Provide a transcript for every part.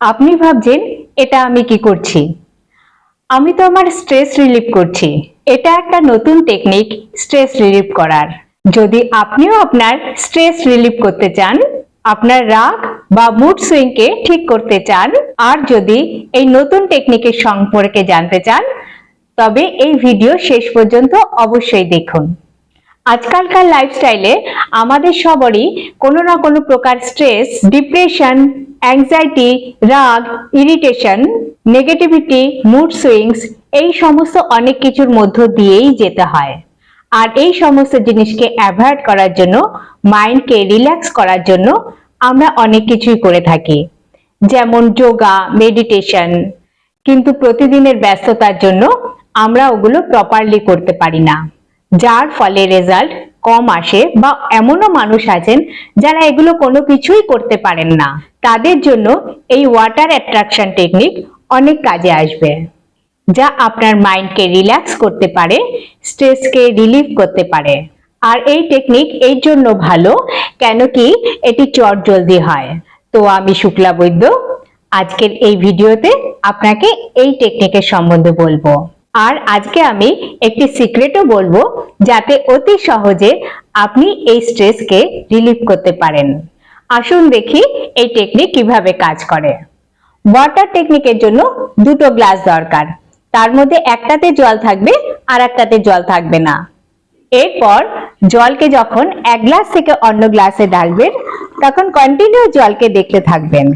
আপনি ভাবছেন, এটা আমি কি করছি? আমি তো আমার স্ট্রেস রিলিফ করছি। এটা একটা নতুন টেকনিক স্ট্রেস রিলিফ করার। যদি আপনিও আপনার স্ট্রেস রিলিফ করতে চান, আপনার রাগ বা মুড সুইংকে ঠিক করতে চান, আর যদি এই নতুন টেকনিকের সম্পর্কে জানতে চান, তবে এই ভিডিও শেষ পর্যন্ত অবশ্যই দেখুন। আজকালকার লাইফস্টাইলে আমাদের সবারই কোনো না কোনো প্রকার স্ট্রেস ডিপ্রেশন অ্যাংজাইটি রাগ ইরিটেশন নেগেটিভিটি মুড সুইংস এই সমস্ত অনেক কিছুর মধ্য দিয়েই যেতে হয়। আর এই সমস্ত জিনিসকে অ্যাভয়েড করার জন্য মাইন্ডকে রিল্যাক্স করার জন্য আমরা অনেক কিছুই করে থাকি। যেমন যোগা মেডিটেশন কিন্তু প্রতিদিনের ব্যস্ততার জন্য আমরা ওগুলো প্রপারলি করতে পারি না। যার ফলে রেজাল্ট কম আসে বা এমনও মানুষ আছেন যারা এগুলো কোনো কিছুই করতে পারেন না। তাদের জন্য এই ওয়াটার অ্যাট্রাকশন টেকনিক অনেক কাজে আসবে, যা আপনার মাইন্ডকে রিল্যাক্স করতে পারে স্ট্রেসকে রিলিভ করতে পারে। আর এই টেকনিক এই জন্য ভালো, কেন কি এটি চট জলদি হয়। তো আমি শুক্লা বৈদ্য, আজকের এই ভিডিওতে আপনাকে এই টেকনিকের সম্বন্ধে বলব। আর আজকে আমি একটি সিক্রেটও বলব, যাতে অতি সহজে আপনি এই স্ট্রেসকে রিলিভ করতে পারেন। আসুন দেখি এই টেকনিক কীভাবে কাজ করে। ওয়াটার টেকনিকের জন্য দুটো গ্লাস দরকার। তার মধ্যে একটাতে জল থাকবে আর একটাতে জল থাকবে না। এরপর জলকে যখন এক গ্লাস থেকে অন্য গ্লাসে ঢালবেন, তখন কন্টিনিউ জলকে দেখতে থাকবেন।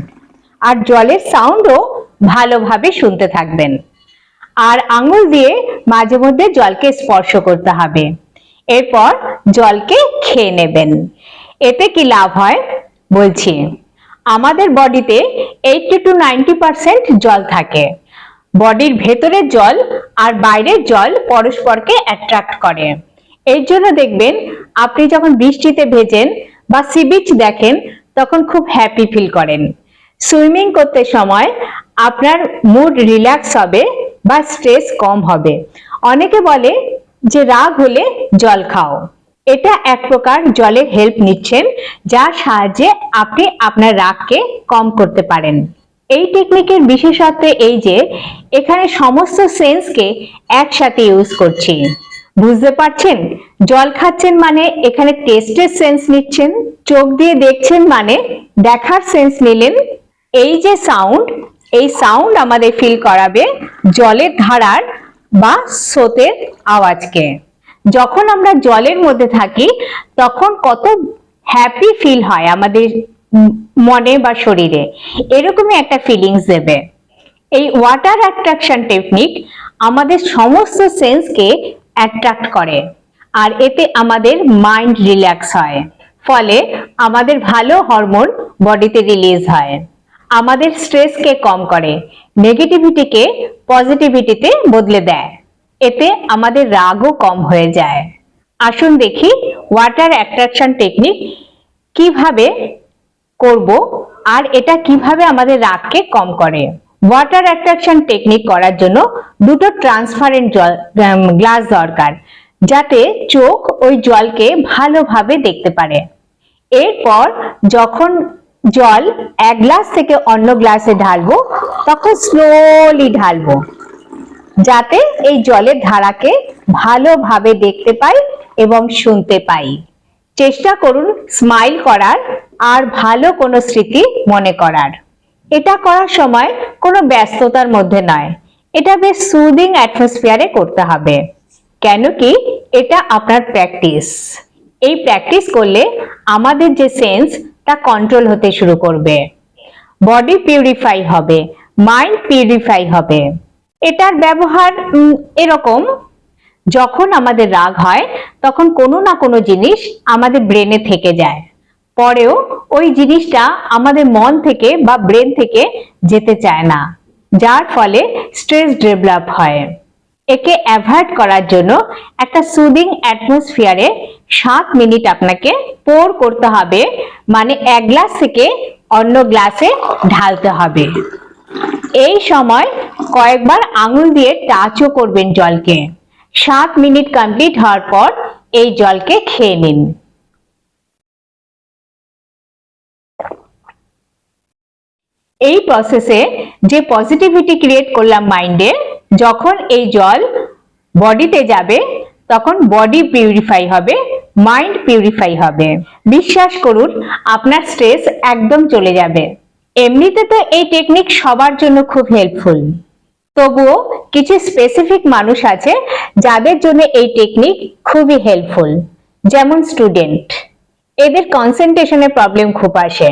আর জলের সাউন্ডও ভালোভাবে শুনতে থাকবেন। আর আঙুল দিয়ে মাঝে মধ্যে জলকে স্পর্শ করতে হবে। এরপর জলকে খেয়ে নেবেন। এতে কি লাভ হয়? বলছি, আমাদের বডিতে এইটি টু নাইনটি পার্সেন্ট জল থাকে। বডির ভেতরের জল আর বাইরের জল পরস্পরকে অ্যাট্রাক্ট করে। এর জন্য দেখবেন, আপনি যখন বৃষ্টিতে ভেজেন বা সি বিচ দেখেন, তখন খুব হ্যাপি ফিল করেন। সুইমিং করতে সময় আপনার মুড রিল্যাক্স হবে বা স্ট্রেস কম হবে। অনেকে বলে যে, রাগ হলে জল খাও। এটা এক প্রকার জলের হেল্প নিচ্ছেন যার সাহায্যে আপনি আপনার রাগকে কম করতে পারেন। এই টেকনিকের বিশেষত্ব এই যে, এখানে সমস্ত সেন্সকে একসাথে ইউজ করছি। বুঝতে পারছেন? জল খাচ্ছেন মানে এখানে টেস্টের সেন্স নিচ্ছেন, চোখ দিয়ে দেখছেন মানে দেখার সেন্স নিলেন। এই যে সাউন্ড এই সাউন্ড আমাদের ফিল করাবে জলের ধারার বা স্রোতের আওয়াজকে। যখন আমরা জলের মধ্যে থাকি, তখন কত হ্যাপি ফিল হয় আমাদের মনে বা শরীরে। এরকমই একটা ফিলিংস দেবে। এই ওয়াটার অ্যাট্রাকশন টেকনিক আমাদের সমস্ত সেন্সকে অ্যাট্রাক্ট করে আর এতে আমাদের মাইন্ড রিল্যাক্স হয়। ফলে আমাদের ভালো হরমোন বডিতে রিলিজ হয়। আমাদের স্ট্রেসকে কম করে নেগেটিভিটিকে পজিটিভিটিতে বদলে দেয়। এতে আমাদের রাগও কম হয়ে যায়। আসুন দেখি ওয়াটার অ্যাট্রাকশন টেকনিক কীভাবে করব আর এটা কীভাবে আমাদের রাগকে কম করে। ওয়াটার অ্যাট্রাকশন টেকনিক করার জন্য দুটো ট্রান্সপারেন্ট জল গ্লাস দরকার, যাতে চোখ ওই জলকে ভালোভাবে দেখতে পারে। এরপর যখন জল এক গ্লাস থেকে অন্য গ্লাসে ঢালবো, তখন স্লোলি ঢালবো। যাতে এই জলের ধারাকে ভালোভাবে দেখতে পাই এবং শুনতে পাই। চেষ্টা করুন স্মাইল করার আর ভালো কোনো স্মৃতি মনে করার। এটা করার সময় কোনো ব্যস্ততার মধ্যে নয়। এটা বেশ সুদিং অ্যাটমসফিয়ারে করতে হবে। কেন কি এটা আপনার প্র্যাকটিস এই প্র্যাকটিস করলে আমাদের যে সেন্স তা কন্ট্রোল হতে শুরু করবে। বডি পিউরিফাই হবে মাইন্ড পিউরিফাই হবে। এটার ব্যবহার এরকম। যখন আমাদের রাগ হয়, তখন কোনো না কোনো জিনিস আমাদের ব্রেনে থেকে যায়। পরেও ওই জিনিসটা আমাদের মন থেকে বা ব্রেন থেকে যেতে চায় না। যার ফলে স্ট্রেস ডেভেলপ হয়। একে অ্যাভয়েড করার জন্য একটা সুদিং অ্যাটমসফিয়ারে সাত মিনিট আপনাকে পোর করতে হবে। মানে এক গ্লাস থেকে অন্য গ্লাসে ঢালতে হবে। এই সময় কয়েকবার আঙুল দিয়ে টাচও করবেন জলকে। সাত মিনিট কমপ্লিট হওয়ার পর এই জলকে খেয়ে নিন। এই প্রসেসে যে পজিটিভিটি ক্রিয়েট করলাম মাইন্ডে যখন এই জল বডিতে যাবে, তখন বডি পিউরিফাই হবে মাইন্ড পিউরিফাই হবে। বিশ্বাস করুন, আপনার স্ট্রেস একদম চলে যাবে। এমনিতে তো এই টেকনিক সবার জন্য খুব হেল্পফুল তবুও কিছু স্পেসিফিক মানুষ আছে যাদের জন্য এই টেকনিক খুবই হেল্পফুল যেমন স্টুডেন্ট এদের কনসেন্ট্রেশনের প্রবলেম খুব আসে।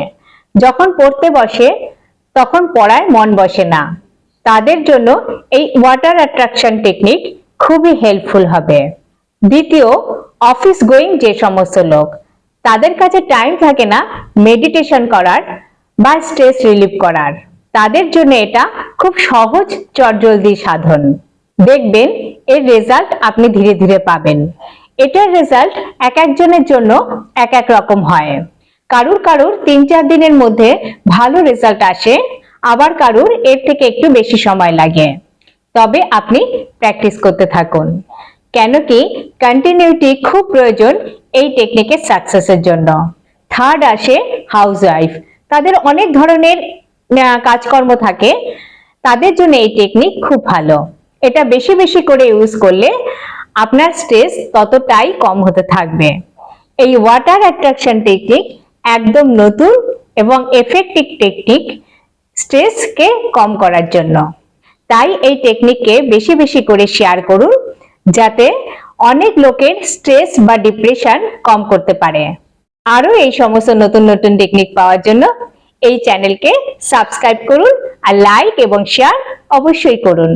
যখন পড়তে বসে, তখন পড়ায় মন বসে না। তাদের জন্য এই ওয়াটার অ্যাট্রাকশন টেকনিক খুবই হেল্পফুল হবে। দ্বিতীয় অফিস গোয়িং যে সমস্ত লোক, তাদের কাছে টাইম থাকে না মেডিটেশন করার। বা স্ট্রেস রিলিভ করার। তাদের জন্য এটা খুব সহজ, চটজলদি সাধন। দেখবেন, এর রেজাল্ট আপনি ধীরে ধীরে পাবেন। এটার রেজাল্ট এক একজনের জন্য এক এক রকম হয়। কারুর কারুর তিন চার দিনের মধ্যে ভালো রেজাল্ট আসে, আবার কারুর এর থেকে একটু বেশি সময় লাগে। তবে আপনি প্র্যাকটিস করতে থাকুন। কেন কি কন্টিনিউটি খুব প্রয়োজন এই টেকনিকের সাকসেসের জন্য। থার্ড আসে হাউস ওয়াইফ তাদের অনেক ধরনের কাজকর্ম থাকে। তাদের জন্য এই টেকনিক খুব ভালো। এটা বেশি বেশি করে ইউজ করলে আপনার স্ট্রেস ততটাই কম হতে থাকবে। এই ওয়াটার অ্যাট্রাকশন টেকনিক একদম নতুন এবং এফেক্টিভ টেকনিক স্ট্রেসকে কম করার জন্য। তাই এই টেকনিককে বেশি বেশি করে শেয়ার করুন, যাতে অনেক লোকের স্ট্রেস বা ডিপ্রেশন কম করতে পারে। আরও এই সমস্ত নতুন নতুন টেকনিক পাওয়ার জন্য এই চ্যানেলকে সাবস্ক্রাইব করুন আর লাইক এবং শেয়ার অবশ্যই করুন।